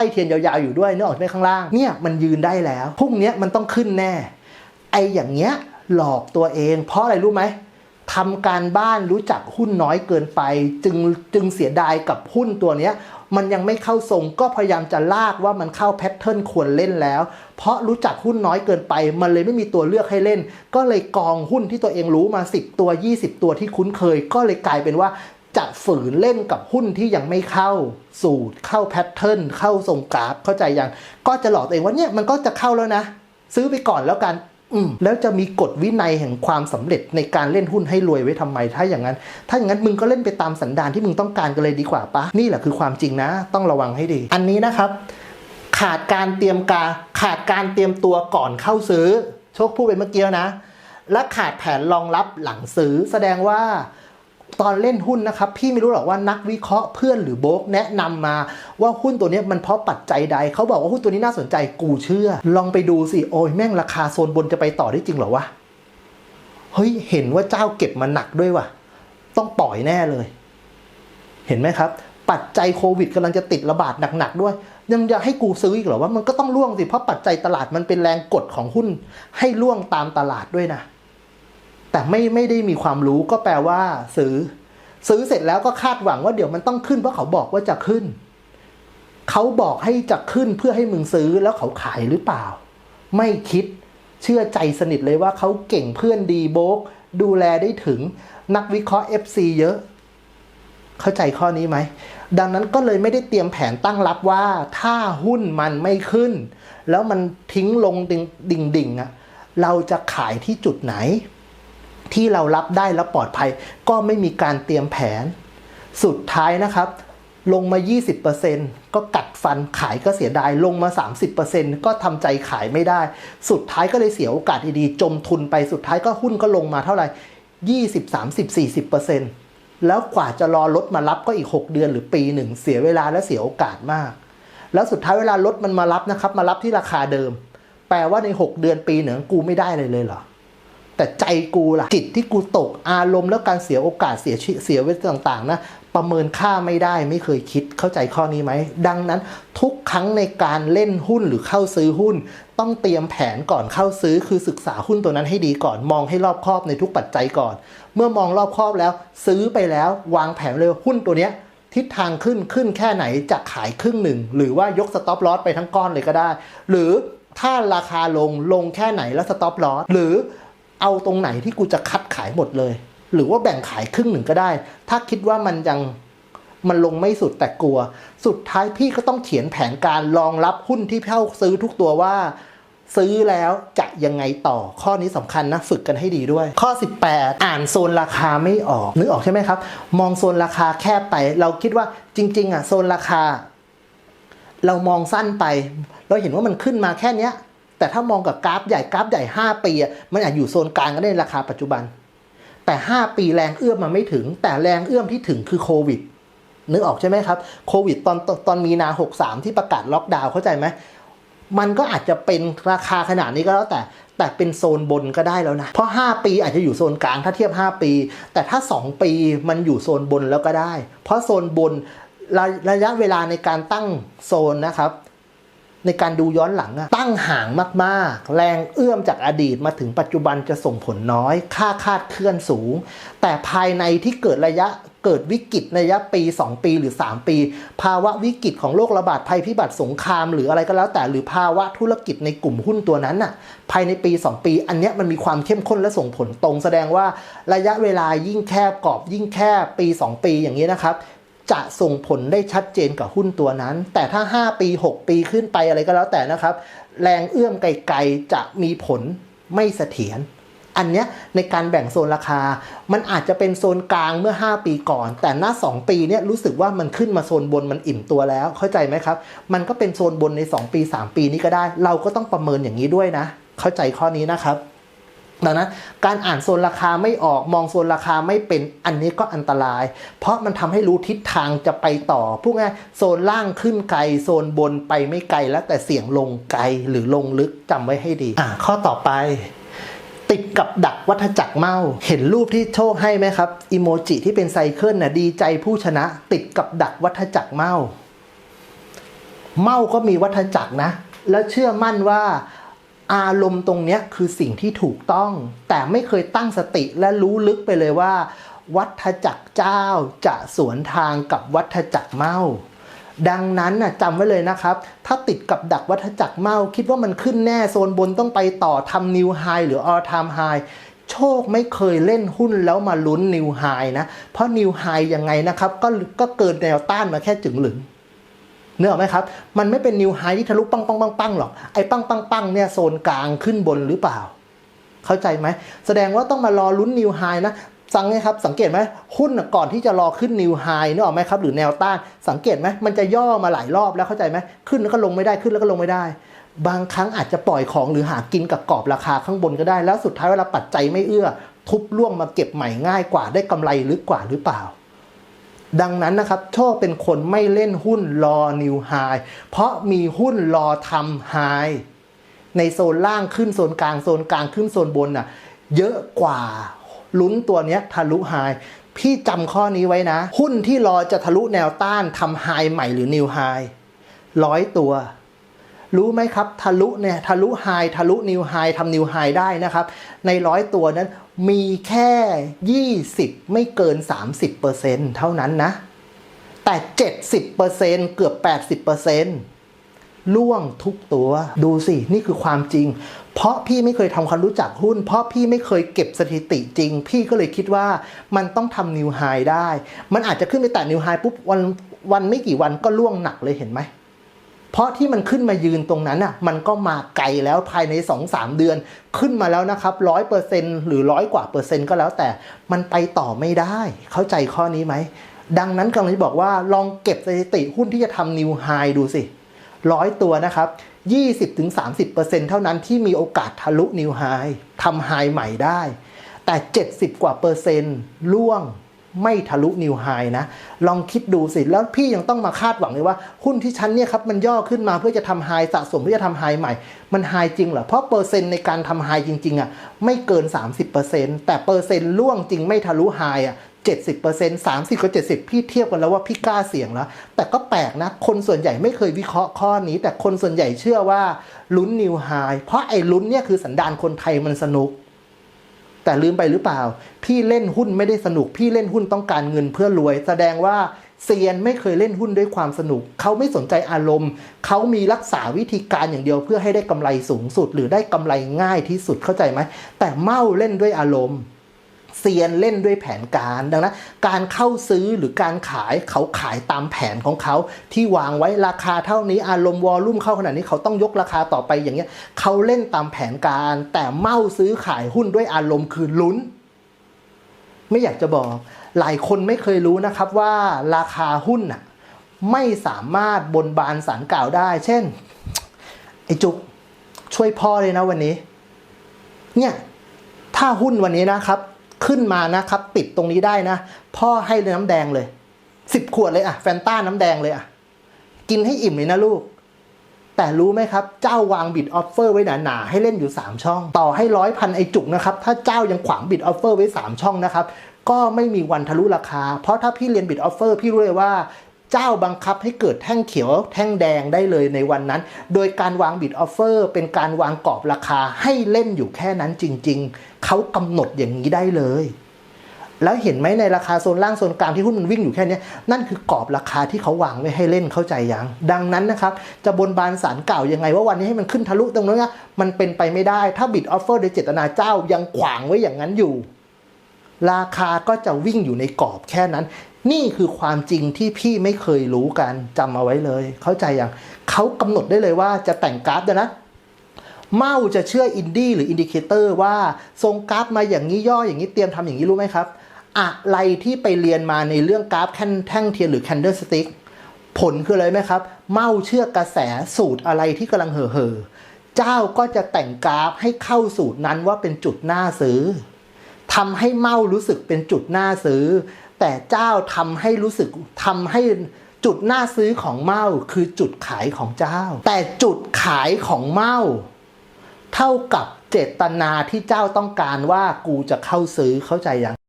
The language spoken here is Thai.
ไอเทียนยาวๆอยู่ด้วยเนึกอออกไหมข้างล่างเนี่ยมันยืนได้แล้วพรุ่งนี้มันต้องขึ้นแน่ ไออย่างเงี้ยหลอกตัวเอง เพราะอะไรรู้ไหมทำการบ้านรู้จักหุ้นน้อยเกินไป จึงจึงเสียดายกับหุ้นตัวเนี้ยมันยังไม่เข้าทรงก็พยายามจะลากว่ามันเข้าแพทเทิร์นควรเล่นแล้ว เพราะรู้จักหุ้นน้อยเกินไป มันเลยไม่มีตัวเลือกให้เล่น ก็เลยกองหุ้นที่ตัวเองรู้มา 10 ตัว 20 ตัวที่คุ้นเคย ก็เลยกลายเป็นว่า จะฝืนเล่นกับหุ้นที่ยังไม่เข้าสูตร เข้าแพทเทิร์นเข้าทรงกราฟเข้าใจยัง ก็จะหลอกตัวเองว่าเนี่ยมันก็จะเข้าแล้วนะ ซื้อไปก่อนแล้วกันอืมแล้วจะมีกฎวินัยแห่งความสำเร็จในการเล่นหุ้นให้รวยไว้ทำไม ถ้าอย่างนั้น ถ้าอย่างนั้นมึงก็เล่นไปตามสันดานที่มึงต้องการกันเลยดีกว่าปะนี่แหละคือความจริงนะ ต้องระวังให้ดี อันนี้นะครับ ขาดการเตรียมการขาดการเตรียมตัวก่อนเข้าซื้อ โชคพูดไปเมื่อกี้นะ และขาดแผนรองรับหลังซื้อแสดงว่า ตอนเล่นหุ้นนะครับ พี่ไม่รู้หรอกว่านักวิเคราะห์เพื่อนหรือโบกแนะนำมาว่าหุ้นตัวนี้มันเพราะปัจจัยใด เขาบอกว่าหุ้นตัวนี้น่าสนใจกูเชื่อ ลองไปดูสิโอ้ยแม่งราคาโซนบนจะไปต่อได้จริงเหรอวะเฮ้ยเห็นว่าเจ้าเก็บมาหนักด้วยว่ะ ต้องปล่อยแน่เลย เห็นไหมครับ ปัจจัยโควิดกำลังจะติดระบาดหนักๆด้วย ยังจะให้กูซื้ออีกเหรอว่ามันก็ต้องล่วงสิเพราะปัจจัยตลาดมันเป็นแรงกดของหุ้น ให้ล่วงตามตลาดด้วยนะแต่ไม่ไม่ได้มีความรู้ก็แปลว่าซื้อ ซื้อเสร็จแล้วก็คาดหวังว่าเดี๋ยวมันต้องขึ้นเพราะเขาบอกว่าจะขึ้น เขาบอกให้จะขึ้นเพื่อให้มึงซื้อแล้วเขาขายหรือเปล่า ไม่คิดเชื่อใจสนิทเลยว่าเขาเก่งเพื่อนดีโบกดูแลได้ถึงนักวิเคราะห์ FC เยอะ เข้าใจข้อนี้ไหม ดังนั้นก็เลยไม่ได้เตรียมแผนตั้งรับว่าถ้าหุ้นมันไม่ขึ้น แล้วมันทิ้งลงดิ่งดิ่งอะเราจะขายที่จุดไหน ที่เรารับได้และปลอดภัย ก็ไม่มีการเตรียมแผน สุดท้ายนะครับ ลงมา 20%ก็กัดฟันขายก็เสียดาย ลงมา 30%ก็ทำใจขายไม่ได้ สุดท้ายก็เลยเสียโอกาสดีๆจมทุนไปสุดท้ายก็หุ้นก็ลงมาเท่าไหร่ 20 30 40%แล้วกว่าจะรอรถมารับก็อีก 6 เดือนหรือปีหนึ่งเสียเวลาและเสียโอกาสมาก แล้วสุดท้ายเวลารถมันมารับนะครับ มารับที่ราคาเดิม แปลว่าใน 6 เดือนปีหนึ่งกูไม่ได้เลยเลยเหรอ แต่ใจกูล่ะจิตที่กูตกอารมณ์แล้วการเสียโอกาสเสียเสียเวลาต่างๆนะประเมินค่าไม่ได้ไม่เคยคิดเข้าใจข้อนี้ไหม ดังนั้นทุกครั้งในการเล่นหุ้นหรือเข้าซื้อหุ้น ต้องเตรียมแผนก่อนเข้าซื้อคือศึกษาหุ้นตัวนั้นให้ดีก่อนมองให้รอบคอบในทุกปัจจัยก่อน เมื่อมองรอบคอบแล้ว ซื้อไปแล้ววางแผนเลยหุ้นตัวเนี้ยทิศทางขึ้นขึ้นแค่ไหนจะขายครึ่งหนึ่ง หรือว่ายกสต็อปลอสไปทั้งก้อนเลยก็ได้ หรือถ้าราคาลงลงแค่ไหนแล้วสต็อปลอสหรือ เอาตรงไหนที่กูจะคัดขายหมดเลย หรือว่าแบ่งขายครึ่งหนึ่งก็ได้ ถ้าคิดว่ามันยังมันลงไม่สุดแต่กลัว สุดท้ายพี่ก็ต้องเขียนแผนการรองรับหุ้นที่เข้าซื้อทุกตัวว่า ซื้อแล้วจะยังไงต่อข้อนี้สำคัญนะฝึกกันให้ดีด้วย ข้อ 18 อ่านโซนราคาไม่ออกนึกออกใช่ไหมครับ มองโซนราคาแคบไป เราคิดว่าจริง ๆ อะ โซนราคา เรามองสั้นไป เราเห็นว่ามันขึ้นมาแค่เนี้ย แต่ถ้ามองกับกราฟใหญ่กราฟใหญ่ 5 ปีมันอาจอยู่โซนกลางก็ได้ราคาปัจจุบัน แต่ 5 ปีแรงเอื้อมมาไม่ถึง แต่แรงเอื้อมที่ถึงคือโควิดนึกออกใช่ไหมครับโควิดตอนตอนตอนมีนา 63 ที่ประกาศล็อกดาวน์เข้าใจไหมมันก็อาจจะเป็นราคาขนาดนี้ก็แล้วแต่แต่เป็นโซนบนก็ได้แล้วนะ เพราะ 5 ปีอาจจะอยู่โซนกลางถ้าเทียบ 5 ปี แต่ถ้า 2 ปีมันอยู่โซนบนแล้วก็ได้ เพราะโซนบนระระยะเวลาในการตั้งโซนนะครับ ในการดูย้อนหลังอะตั้งห่างมากๆ แรงเอื้อมจากอดีตมาถึงปัจจุบันจะส่งผลน้อย ค่าคาดเคลื่อนสูง แต่ภายในที่เกิดระยะเกิดวิกฤตในระยะปี 2 ปีหรือ 3 ปี ภาวะวิกฤตของโรคระบาดภัยพิบัติสงคราม หรืออะไรก็แล้วแต่หรือภาวะธุรกิจในกลุ่มหุ้นตัวนั้นน่ะภายในปี 2 ปี อันนี้มันมีความเข้มข้นและส่งผลตรง แสดงว่าระยะเวลายิ่งแคบกรอบยิ่งแคบปี 2 ปีอย่างนี้นะครับ จะส่งผลได้ชัดเจนกับหุ้นตัวนั้น แต่ถ้า 5 ปี 6 ปีขึ้นไปอะไรก็แล้วแต่นะครับ แรงเอื้อมไกลๆจะมีผลไม่เสถียรอันเนี้ยในการแบ่งโซนราคา มันอาจจะเป็นโซนกลางเมื่อ 5 ปีก่อน แต่หน้า 2 ปีเนี่ยรู้สึกว่ามันขึ้นมาโซนบนมันอิ่มตัวแล้ว เข้าใจไหมครับ มันก็เป็นโซนบนใน 2 ปี 3 ปีนี้ก็ได้ เราก็ต้องประเมินอย่างนี้ด้วยนะ เข้าใจข้อนี้นะครับ ดังนั้นการอ่านโซนราคาไม่ออกมองโซนราคาไม่เป็นอันนี้ก็อันตราย เพราะมันทำให้รู้ทิศทางจะไปต่อพูดง่ายโซนล่างขึ้นไกล โซนบนไปไม่ไกลแล้วแต่เสียงลงไกลหรือลงลึกจำไว้ให้ดี อ่าข้อต่อไป ติดกับดักวัฏจักรเมา เห็นรูปที่โชคให้ไหมครับอีโมจิที่เป็นไซเคิลน่ะดีใจผู้ชนะ ติดกับดักวัฏจักรเมาเมาก็มีวัฏจักรนะ แล้วเชื่อมั่นว่า อารมณ์ตรงนี้คือสิ่งที่ถูกต้อง แต่ไม่เคยตั้งสติและรู้ลึกไปเลยว่า วัฏจักรเจ้าจะสวนทางกับวัฏจักรเมาดังนั้นน่ะจำไว้เลยนะครับ ถ้าติดกับดักวัฏจักรเมาคิดว่ามันขึ้นแน่โซนบนต้องไปต่อทำนิวไฮหรือออทามไฮโชคไม่เคยเล่นหุ้นแล้วมาลุ้นนิวไฮนะ เพราะนิวไฮยังไงนะครับ ก็ก็เกินแนวต้านมาแค่จึงหลึง เนื้อไหมครับ มันไม่เป็นนิวไฮที่ทะลุปังปังปังปังหรอกไอ้ปังปังปังเนี่ยโซนกลางขึ้นบนหรือเปล่า เข้าใจไหมแสดงว่าต้องมารอลุ้นนิวไฮนะสังไหมครับสังเกตไหมหุ้นก่อนที่จะรอขึ้นนิวไฮนึกออกไหมครับ หรือแนวต้าน สังเกตไหมมันจะย่อมาหลายรอบแล้วเข้าใจไหมขึ้นแล้วก็ลงไม่ได้ขึ้นแล้วก็ลงไม่ได้ บางครั้งอาจจะปล่อยของหรือหากินกับกรอบราคาข้างบนก็ได้ แล้วสุดท้ายเวลาปัจจัยไม่เอื้อ ทุบล่วงมาเก็บใหม่ง่ายกว่าได้กำไรลึกกว่าหรือเปล่า ดังนั้นนะครับโชคเป็นคนไม่เล่นหุ้นรอนิวไฮเพราะมีหุ้นรอทำไฮในโซนล่างขึ้นโซนกลางโซนกลางขึ้นโซนบนน่ะเยอะกว่าลุ้นตัวเนี้ยทะลุไฮพี่จำข้อนี้ไว้นะ หุ้นที่รอจะทะลุแนวต้านทำไฮใหม่หรือนิวไฮร้อยตัว รู้ไหมครับ ทะลุเนี่ยทะลุไฮทะลุนิวไฮทำนิวไฮได้นะครับ ในร้อยตัวนั้นมีแค่ 20 ไม่เกิน 30%เท่านั้นนะ แต่ 70%เกือบ 80%ล่วงทุกตัวดูสิ นี่คือความจริง เพราะพี่ไม่เคยทำความรู้จักหุ้น เพราะพี่ไม่เคยเก็บสถิติจริง พี่ก็เลยคิดว่ามันต้องทำนิวไฮได้ มันอาจจะขึ้นไปแตะนิวไฮปุ๊บวันวันไม่กี่วันก็ล่วงหนักเลยเห็นไหม เพราะที่มันขึ้นมายืนตรงนั้นอะมันก็มาไกลแล้วภายใน 2-3 เดือน ขึ้นมาแล้วนะครับร้อยเปอร์เซ็นหรือร้อยกว่าเปอร์เซ็นต์ก็แล้วแต่มันไปต่อไม่ได้ เข้าใจข้อนี้ไหม ดังนั้นกำลังจะบอกว่าลองเก็บสถิติหุ้นที่จะทำนิวไฮดูสิร้อยตัวนะครับ20-30%เท่านั้นที่มีโอกาสทะลุนิวไฮทำไฮใหม่ได้ แต่ 70 กว่าเปอร์เซ็นต์ล่วง ไม่ทะลุนิวไฮนะ ลองคิดดูสิ แล้วพี่ยังต้องมาคาดหวังเลยว่า หุ้นที่ชั้นเนี่ยครับ มันย่อขึ้นมาเพื่อจะทำไฮสะสมเพื่อจะทำไฮใหม่ มันไฮจริงเหรอ เพราะเปอร์เซ็นต์ในการทำไฮจริง ๆอะไม่เกิน 30%แต่เปอร์เซ็นต์ล่วงจริงไม่ทะลุไฮอะ70% 30กับ70 พี่เทียบกันแล้วว่าพี่กล้าเสี่ยงแล้ว แต่ก็แปลกนะ คนส่วนใหญ่ไม่เคยวิเคราะห์ข้อนี้ แต่คนส่วนใหญ่เชื่อว่าลุ้นนิวไฮเพราะไอ้ลุ้นเนี่ยคือสันดานคนไทยมันสนุก แต่ลืมไปหรือเปล่า พี่เล่นหุ้นไม่ได้สนุก พี่เล่นหุ้นต้องการเงินเพื่อรวย แสดงว่าเซียนไม่เคยเล่นหุ้นด้วยความสนุก เขาไม่สนใจอารมณ์ เขามีรักษาวิธีการอย่างเดียวเพื่อให้ได้กำไรสูงสุด หรือได้กำไรง่ายที่สุดเข้าใจไหมแต่เมาเล่นด้วยอารมณ์ เซียนเล่นด้วยแผนการดังนั้นการเข้าซื้อหรือการขายเขาขายตามแผนของเขาที่วางไว้ราคาเท่านี้อารมณ์วอลลุ่มเข้าขนาดนี้เขาต้องยกราคาต่อไปอย่างเงี้ยเขาเล่นตามแผนการ แต่เมาซื้อขายหุ้นด้วยอารมณ์คือลุ้น ไม่อยากจะบอกหลายคนไม่เคยรู้นะครับว่าราคาหุ้นน่ะไม่สามารถบนบานสารกล่าวได้ เช่นไอ้จุกช่วยพ่อเลยนะวันนี้ เนี่ยถ้าหุ้นวันนี้นะครับ ขึ้นมานะครับ ติดตรงนี้ได้นะ พ่อให้เลยน้ำแดงเลยสิบขวดเลยอะแฟนต้าน้ำแดงเลยอะกินให้อิ่มเลยนะลูก แต่รู้ไหมครับ เจ้าวางบิดออฟเฟอร์ไว้หนาๆให้เล่นอยู่ 3 ช่อง ต่อให้ร้อยพันไอจุกนะครับ ถ้าเจ้ายังขวางบิดออฟเฟอร์ไว้ 3 ช่องนะครับ ก็ไม่มีวันทะลุราคา เพราะถ้าพี่เรียนบิดออฟเฟอร์พี่รู้เลยว่า เจ้าบังคับให้เกิดแท่งเขียวแท่งแดงได้เลยในวันนั้น โดยการวางบิดออฟเฟอร์เป็นการวางกรอบราคาให้เล่นอยู่แค่นั้นจริง ๆ เขากำหนดอย่างนี้ได้เลย แล้วเห็นไหมในราคาโซนล่างโซนกลางที่หุ้นมันวิ่งอยู่แค่นี้นั่นคือกรอบราคาที่เขาวางไว้ให้เล่นเข้าใจยัง ดังนั้นนะครับ จะบนบานสารกล่าวยังไงว่าวันนี้ให้มันขึ้นทะลุตรงนั้นนะมันเป็นไปไม่ได้ ถ้าบิดออฟเฟอร์โดยเจตนาเจ้ายังขวางไว้อย่างนั้นอยู่ราคาก็จะวิ่งอยู่ในกรอบแค่นั้น นี่คือความจริงที่พี่ไม่เคยรู้กันจำเอาไว้เลย เข้าใจยังเขากำหนดได้เลยว่าจะแต่งกราฟนะเมาจะเชื่ออินดี้หรืออินดิเคเตอร์ว่าทรงกราฟมาอย่างนี้ย่ออย่างนี้เตรียมทำอย่างนี้รู้ไหมครับ อะไรที่ไปเรียนมาในเรื่องกราฟแท่งแท่งเทียนหรือ candle stick ผลคืออะไรไหมครับ เมาเชื่อกระแสสูตรอะไรที่กำลังเห่อเห่อเจ้าก็จะแต่งกราฟให้เข้าสูตรนั้นว่าเป็นจุดหน้าซื้อทำให้เมารู้สึกเป็นจุดหน้าซื้อ แต่เจ้าทำให้รู้สึกทำให้จุดหน้าซื้อของเมาคือจุดขายของเจ้า แต่จุดขายของเมาเท่ากับเจตนาที่เจ้าต้องการว่ากูจะเข้าซื้อเข้าใจยัง